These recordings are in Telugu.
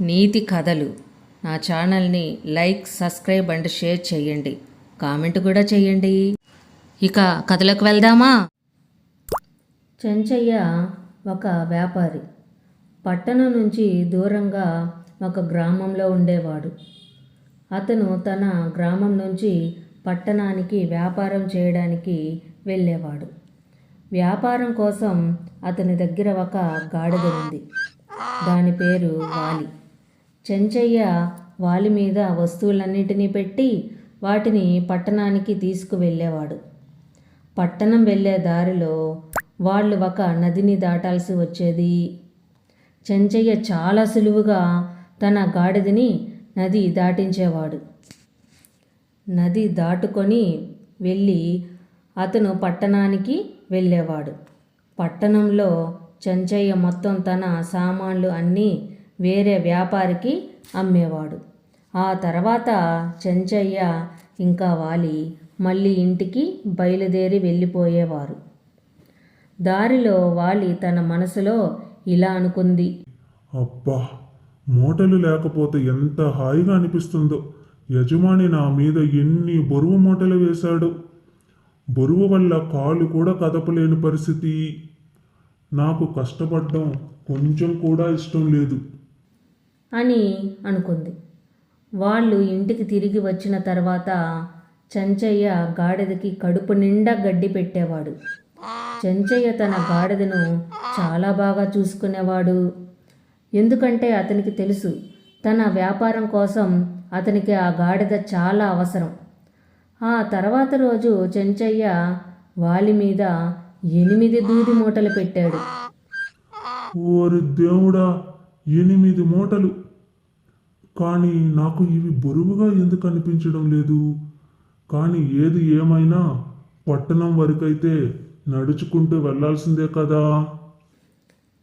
నీతి కథలు. నా ఛానల్ని లైక్ సబ్స్క్రైబ్ అండ్ షేర్ చేయండి. కామెంట్ కూడా చేయండి. ఇక కథలకు వెళ్దామా? చెంచయ్య ఒక వ్యాపారి. పట్టణం నుంచి దూరంగా ఒక గ్రామంలో ఉండేవాడు. అతను తన గ్రామం నుంచి పట్టణానికి వ్యాపారం చేయడానికి వెళ్ళేవాడు. వ్యాపారం కోసం అతని దగ్గర ఒక గాడిద ఉంది. దాని పేరు వాలి. చెంచయ్య వాలి మీద వస్తువులన్నిటినీ పెట్టి వాటిని పట్టణానికి తీసుకువెళ్ళేవాడు. పట్టణం వెళ్ళే దారిలో వాళ్ళు ఒక నదిని దాటాల్సి వచ్చేది. చెంచయ్య చాలా సులువుగా తన గాడిదని నది దాటించేవాడు. నది దాటుకొని వెళ్ళి అతను పట్టణానికి వెళ్ళేవాడు. పట్టణంలో చెంచయ్య మొత్తం తన సామాన్లు అన్నీ వేరే వ్యాపారికి అమ్మేవాడు. ఆ తర్వాత చెంచయ్య ఇంకా వాలి మళ్ళీ ఇంటికి బయలుదేరి వెళ్ళిపోయేవారు. దారిలో వాలి తన మనసులో ఇలా అనుకుంది. అబ్బా మూటలు లేకపోతే ఎంత హాయిగా అనిపిస్తుందో. యజమాని నా మీద ఎన్ని బరువు మూటలు వేశాడు. బరువు వల్ల కాలు కూడా కదపలేని పరిస్థితి. నాకు కష్టపడడం కొంచెం కూడా ఇష్టం లేదు. అని అనుకుంది. వాళ్ళు ఇంటికి తిరిగి వచ్చిన తర్వాత చెంచయ్య గాడిదకి కడుపు నిండా గడ్డి పెట్టేవాడు. చెంచయ్య తన గాడిదను చాలా బాగా చూసుకునేవాడు. ఎందుకంటే అతనికి తెలుసు తన వ్యాపారం కోసం అతనికి ఆ గాడిద చాలా అవసరం. ఆ తర్వాత రోజు చెంచయ్య వాలి మీద ఎనిమిది దూది మూటలు పెట్టాడు. ఓరి దేవుడా ఎనిమిది మూటలు. కానీ నాకు ఇవి బరువుగా ఎందుకు అనిపించడం లేదు? కానీ ఏది ఏమైనా పట్టణం వరకైతే నడుచుకుంటూ వెళ్ళాల్సిందే కదా.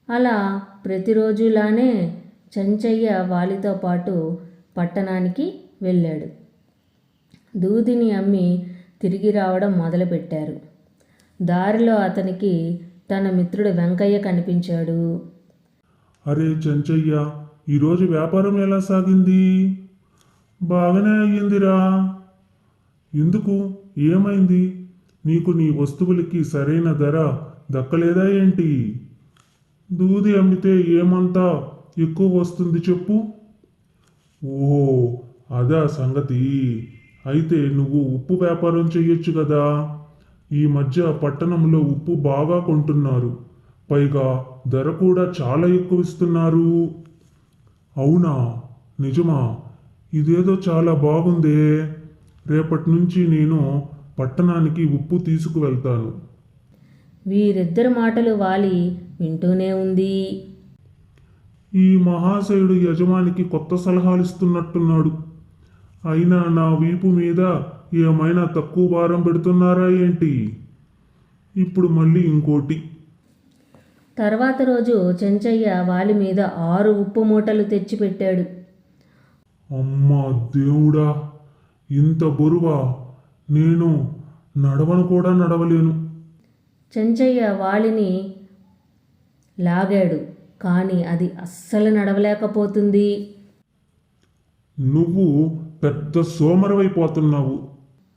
అలా ప్రతిరోజులానే చంచయ్య వాలితో పాటు పట్టణానికి వెళ్ళాడు. దూదిని అమ్మి తిరిగి రావడం మొదలుపెట్టారు. దారిలో అతనికి తన మిత్రుడు వెంకయ్య కనిపించాడు. అరే చెంచయ్య ఈరోజు వ్యాపారం ఎలా సాగింది? బాగానే అయ్యిందిరా. ఎందుకు? ఏమైంది? నీకు నీ వస్తువులకి సరైన ధర దక్కలేదా ఏంటి? దూది అమ్మితే ఏమంతా ఎక్కువ వస్తుంది చెప్పు. ఓ అదా సంగతి. అయితే నువ్వు ఉప్పు వ్యాపారం చెయ్యొచ్చు కదా. ఈ మధ్య పట్టణంలో ఉప్పు బాగా కొంటున్నారు. పైగా ధర కూడా చాలా ఎక్కువ ఇస్తున్నారు అవునా? నిజమా? ఇదేదో చాలా బాగుందే. రేపటి నుంచి నేను పట్టణానికి ఉప్పు తీసుకువెళ్తాను. వీరిద్దరి మాటలు వాలి వింటూనే ఉంది. ఈ మహాశయుడు యజమానికి కొత్త సలహాలు ఇస్తున్నట్టున్నాడు అయినా నా వీపు మీద ఏమైనా తక్కువ భారం పెడుతున్నారా ఏంటి? ఇప్పుడు మళ్ళీ ఇంకోటి. తర్వాత రోజు చెంచయ్య వాలి మీద ఆరు ఉప్పు మూటలు తెచ్చిపెట్టాడు. అమ్మా దేవుడా ఇంత బరువా? నేను నడవను కూడా నడవలేను. చెంచయ్య వాలిని లాగాడు. కానీ అది అస్సలు నడవలేకపోతుంది. నువ్వు పెద్ద సోమరవైపోతున్నావు.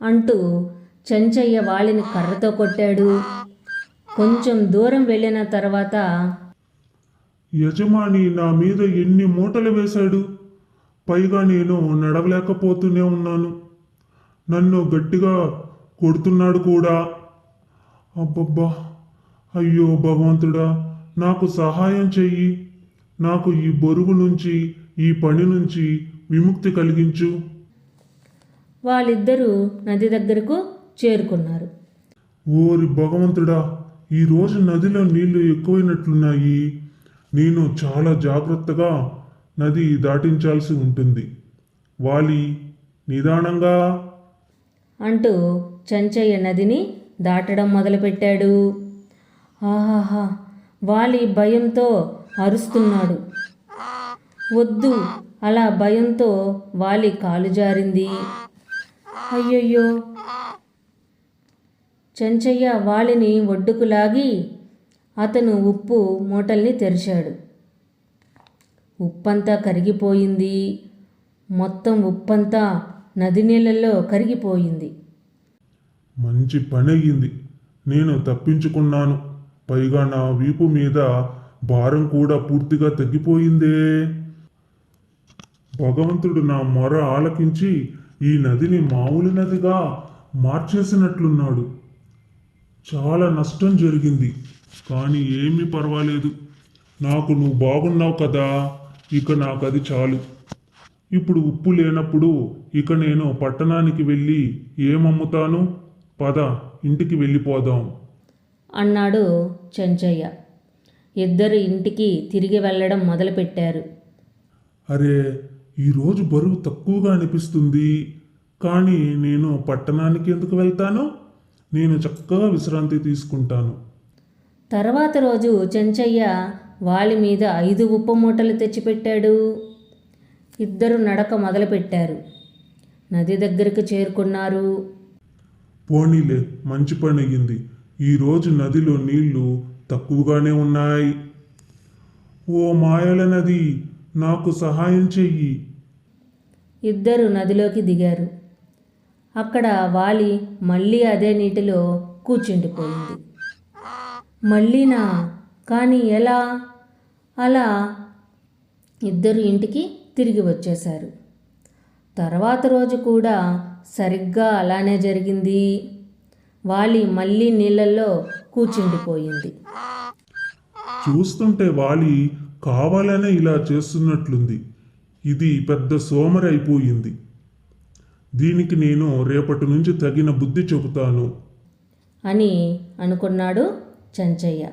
అంటూ చెంచయ్య వాలిని కర్రతో కొట్టాడు. కొంచెం దూరం వెళ్ళిన తర్వాత యజమాని నా మీద ఎన్ని మూటలు వేశాడు? పైగా నేను నడవలేకపోతూనే ఉన్నాను. నన్ను గట్టిగా కొడుతున్నాడు కూడా. అబ్బబ్బా! అయ్యో భగవంతుడా! నాకు సహాయం చెయ్యి. నాకు ఈ బరువు నుంచి ఈ పని నుంచి విముక్తి కలిగించు. వాళ్ళిద్దరూ నది దగ్గరకు చేరుకున్నారు. ఓరి భగవంతుడా! ఈరోజు నదిలో నీళ్ళు ఎక్కువైనట్లున్నాయి. నేను చాలా జాగ్రత్తగా నది దాటించాల్సి ఉంటుంది. వాలి నిదానంగా. అంటూ చెంచయ్య నదిని దాటడం మొదలుపెట్టాడు. ఆహాహా వాలి భయంతో అరుస్తున్నాడు. వద్దు అలా భయంతో వాలి కాలు జారింది. అయ్యయ్యో చెంచయ్య వాలిని ఒడ్డుకు లాగి అతను ఉప్పు మూటల్ని తెరిచాడు. ఉప్పంతా కరిగిపోయింది. మొత్తం ఉప్పంతా నది నీళ్ళల్లో కరిగిపోయింది. మంచి పని అయ్యింది నేను తప్పించుకున్నాను. పైగా నా వీపు మీద భారం కూడా పూర్తిగా తగ్గిపోయిందే. భగవంతుడు నా మొర ఆలకించి ఈ నదిని మామూలు నదిగా మార్చేసినట్లున్నాడు. చాలా నష్టం జరిగింది. కానీ ఏమీ పర్వాలేదు. నాకు నువ్వు బాగున్నావు కదా ఇక నాకు అది చాలు. ఇప్పుడు ఉప్పు లేనప్పుడు ఇక నేను పట్టణానికి వెళ్ళి ఏమమ్ముతాను? పద ఇంటికి వెళ్ళిపోదాం. అన్నాడు చెంచయ్య. ఇద్దరు ఇంటికి తిరిగి వెళ్ళడం మొదలుపెట్టారు. అరే ఈరోజు బరువు తక్కువగా అనిపిస్తుంది. కానీ నేను పట్టణానికి ఎందుకు వెళ్తాను? నేను చక్కగా విశ్రాంతి తీసుకుంటాను. తర్వాత రోజు చెంచయ్య వాళ్ళ మీద ఐదు ఉప్పు మూటలు తెచ్చిపెట్టాడు. ఇద్దరు నడక మొదలుపెట్టారు. నది దగ్గరకు చేరుకున్నారు. పోనీలే మంచి పని అయ్యింది ఈరోజు నదిలో నీళ్ళు తక్కువగానే ఉన్నాయి. ఓ మాయల నది నాకు సహాయం చెయ్యి. ఇద్దరు నదిలోకి దిగారు. అక్కడ వాలి మళ్ళీ అదే నీటిలో కూర్చుండిపోయింది. మళ్ళీనా? కానీ ఎలా? అలా ఇద్దరు ఇంటికి తిరిగి వచ్చేశారు. తర్వాత రోజు కూడా సరిగ్గా అలానే జరిగింది. వాలి మళ్ళీ నీళ్ళల్లో కూర్చుండిపోయింది. చూస్తుంటే వాలి కావాలనే ఇలా చేస్తున్నట్లుంది. ఇది పెద్ద సోమరి అయిపోయింది. దీనికి నేను రేపటి నుంచి తగిన బుద్ధి చెబుతాను. అని అనుకున్నాడు చెంచయ్య.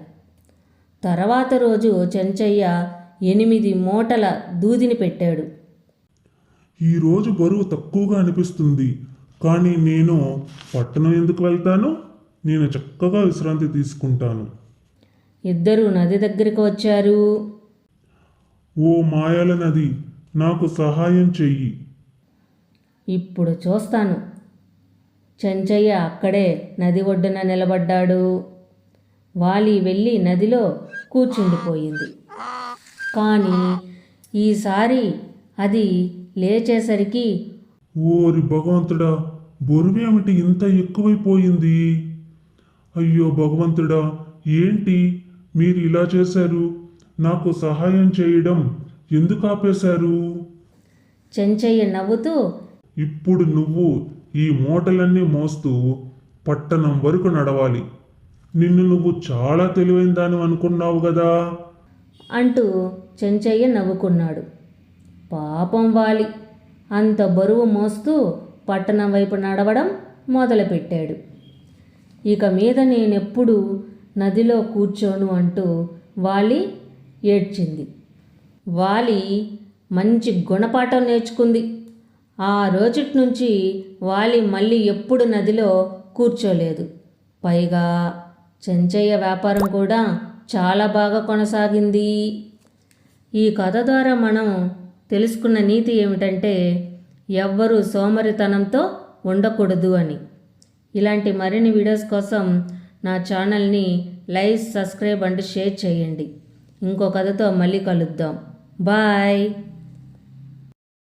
తర్వాత రోజు చెంచయ్య ఎనిమిది మూటల దూదిని పెట్టాడు. ఈరోజు బరువు తక్కువగా అనిపిస్తుంది. కానీ నేను పట్టణం ఎందుకు వెళ్తాను? నేను చక్కగా విశ్రాంతి తీసుకుంటాను. ఇద్దరు నది దగ్గరికి వచ్చారు. ఓ మాయల నది నాకు సహాయం చెయ్యి. ఇప్పుడు చూస్తాను. చెంచయ్య అక్కడే నది ఒడ్డున నిలబడ్డాడు. వాలి వెళ్ళి నదిలో కూర్చుండిపోయింది. కానీ ఈసారి అది లేచేసరికి ఓరి భగవంతుడా బరువేమిటి ఇంత ఎక్కువైపోయింది? అయ్యో భగవంతుడా ఏంటి మీరు ఇలా చేశారు? నాకు సహాయం చేయడం ఎందుకు ఆపేశారు? చెంచయ్య నవ్వుతూ ఇప్పుడు నువ్వు ఈ మూటలన్నీ మోస్తూ పట్టణం వరకు నడవాలి. నిన్ను నువ్వు చాలా తెలివైన దాని అనుకున్నావు కదా అంటూ చెంచయ్య నవ్వుకున్నాడు. పాపం వాలి. అంత బరువు మోస్తూ పట్టణం వైపు నడవడం మొదలుపెట్టాడు. ఇక మీద నేనెప్పుడు నదిలో కూర్చోను అంటూ వాలి ఏడ్చింది. వాలి మంచి గుణపాఠం నేర్చుకుంది. ఆ రోజుటి నుంచి వాలి మళ్ళీ ఎప్పుడు నదిలో కూర్చోలేదు. పైగా చెంచయ్య వ్యాపారం కూడా చాలా బాగా కొనసాగింది. ఈ కథ ద్వారా మనం తెలుసుకున్న నీతి ఏమిటంటే ఎవ్వరూ సోమరితనంతో ఉండకూడదు అని. ఇలాంటి మరిన్ని వీడియోస్ కోసం నా ఛానల్ని లైక్ సబ్స్క్రైబ్ అండ్ షేర్ చేయండి. ఇంకో కథతో మళ్ళీ కలుద్దాం. బాయ్!